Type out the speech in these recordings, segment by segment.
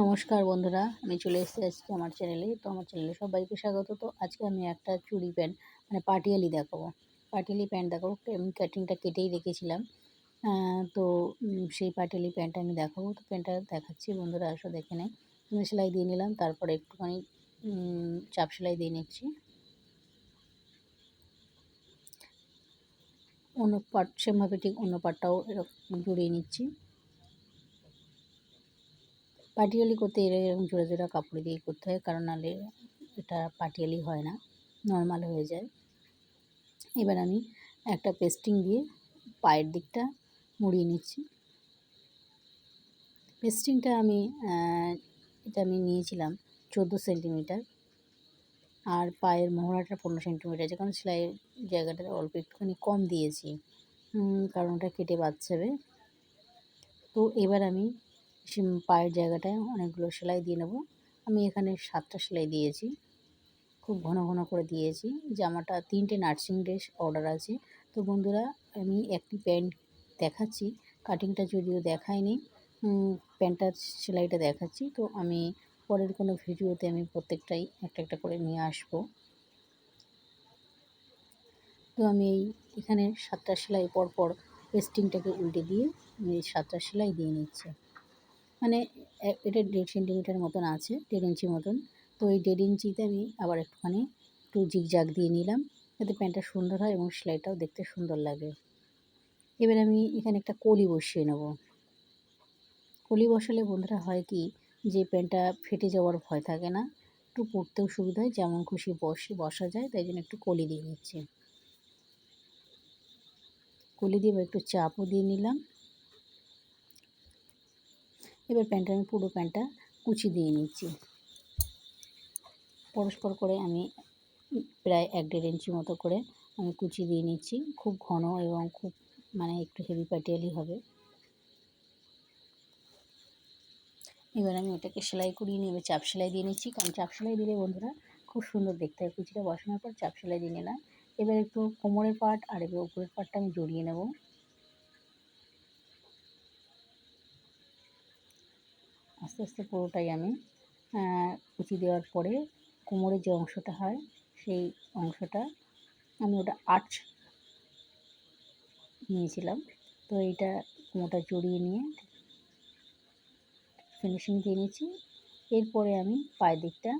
নমস্কার বন্ধুরা, আমি চলে এসেছি আজকে আমার চ্যানেলে তো আমার চ্যানেলে সবাইকে স্বাগত। তো আজকে আমি একটা চুড়ি প্যান্ট মানে পাটিয়ালি দেখাবো। পাটিয়ালি প্যান্ট দেখাবো আমি কাটিংটা কেটেই রেখেছিলাম তো সেই পাটিয়ালি প্যান্টটা আমি দেখাবো। তো প্যান্টটা দেখাচ্ছি বন্ধুরা, আসো দেখে নেয় সেলাই দিয়ে নিলাম, তারপরে একটুখানি চাপ সেলাই দিয়ে নিচ্ছি। অন্য পাট সেমভাবে ঠিক অন্য পাটটাও এরকম জড়িয়ে নিচ্ছি। পাটিয়ালি করতে এরকম জোড়া জোড়া কাপড় দিয়ে করতে হয়, কারণ নাহলে এটা পাটিয়ালি হয় না নর্মাল হয়ে যায়। এবার আমি একটা পেস্টিং দিয়ে পায়ের দিকটা মুড়িয়ে নিচ্ছি। পেস্টিংটা আমি এটা আমি নিয়েছিলাম চোদ্দ সেন্টিমিটার, আর পায়ের মহড়াটা পনেরো সেন্টিমিটার যে কারণ সেলাইয়ের জায়গাটা অল্প একটুখানি কম দিয়েছি কারণ ওটা কেটে বাচ্চাবে তো এবার আমি পায়ের জায়গাটায় অনেকগুলো সেলাই দিয়ে নেব। আমি এখানে সাতটা সেলাই দিয়েছি। খুব ঘন ঘন করে দিয়েছি। জামাটা তিনটে নার্সিং ড্রেস অর্ডার আছে। তো বন্ধুরা, আমি একটি প্যান্ট দেখাচ্ছি। কাটিংটা যদিও দেখায়নি প্যান্টটার সেলাইটা দেখাচ্ছি। তো আমি পরের কোনো ভিডিওতে আমি প্রত্যেকটাই একটা একটা করে নিয়ে আসব। তো আমি এই এখানে সাতটা সেলাই পর পর পেস্টিংটাকে উল্টে দিয়ে আমি সাতটা সেলাই দিয়ে নিচ্ছি। মানে এটা দেড় সেন্টিমিটার মতন আছে, দেড় ইঞ্চি মতন। তো এই দেড় ইঞ্চিতে আমি আবার একটুখানি একটু জিগজাগ দিয়ে নিলাম, যাতে প্যান্টটা সুন্দর হয় এবং সেলাইটাও দেখতে সুন্দর লাগে। এবার আমি এখানে একটা কলি বসিয়ে নেব। কলি বসালে বন্ধুরা হয় কি, যে প্যান্টটা ফেটে যাওয়ার ভয় থাকে না, একটু পরতেও সুবিধা হয়, যেমন খুশি বসে, বসা যায়, তাই জন্য একটু কলি দিয়ে নিচ্ছি। কলি দিয়ে একটু চাপও দিয়ে নিলাম। এবার প্যান্টটা আমি পুরো প্যান্টটা কুচি দিয়ে নিচ্ছি। পরস্পর করে আমি প্রায় এক দেড় ইঞ্চি মতো করে আমি কুচি দিয়ে নিচ্ছি। খুব ঘন এবং খুব মানে একটু হেভি প্যাটিয়ালি হবে। এবার আমি ওটাকে সেলাই করিয়ে নিয়ে এবার চাপ সেলাই দিয়ে নিচ্ছি। কারণ চাপ সেলাই দিলে বন্ধুরা খুব সুন্দর দেখতে হয়। কুচিটা বসানোর পর চাপ সেলাই দিয়ে নিলাম। এবার একটু কোমরের পার্ট আর এবার উপরের পার্টটা আমি জড়িয়ে নেব। আস্তে আস্তে পুরোটাই আমি কুচি দেওয়ার পরে কোমরের যে অংশটা হয়, সেই অংশটা আমি ওটা আর্চ নিয়েছিলাম। তো এইটা কোমরটা জড়িয়ে নিয়ে ফিনিশিং দিয়ে নিয়েছি। এরপরে আমি পায়ের দিকটা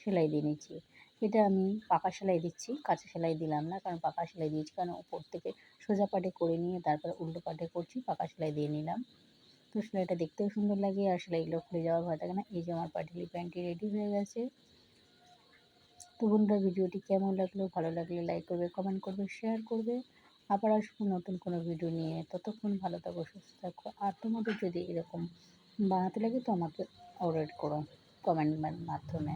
সেলাই দিয়ে নিচ্ছি এটা আমি পাকা সেলাই দিচ্ছি, কাঁচা সেলাই দিলাম না, কারণ পাকা সেলাই দিয়েছি, কারণ ওপর থেকে সোজা পাটে করে নিয়ে তারপরে উল্টো পাটে করছি, পাকা সেলাই দিয়ে নিলাম। তো সেলাইটা দেখতেও সুন্দর লাগে। আর সেলাইগুলো খুলে যাওয়ার ভয় থাকে না এই যে আমার পাটিলি প্যান্টটি রেডি হয়ে গেছে। তো বন্ধুরা, ভিডিওটি কেমন লাগল? ভালো লাগলে লাইক করবে কমেন্ট করবে শেয়ার করবে। আবার আসব নতুন কোনো ভিডিও নিয়ে। ততক্ষণ ভালো থাকো, সুস্থ থাকো। আর তোমাদের যদি এরকম বানাতে লাগে তো আমাকে অর্ডার করো কমেন্ট মাধ্যমে।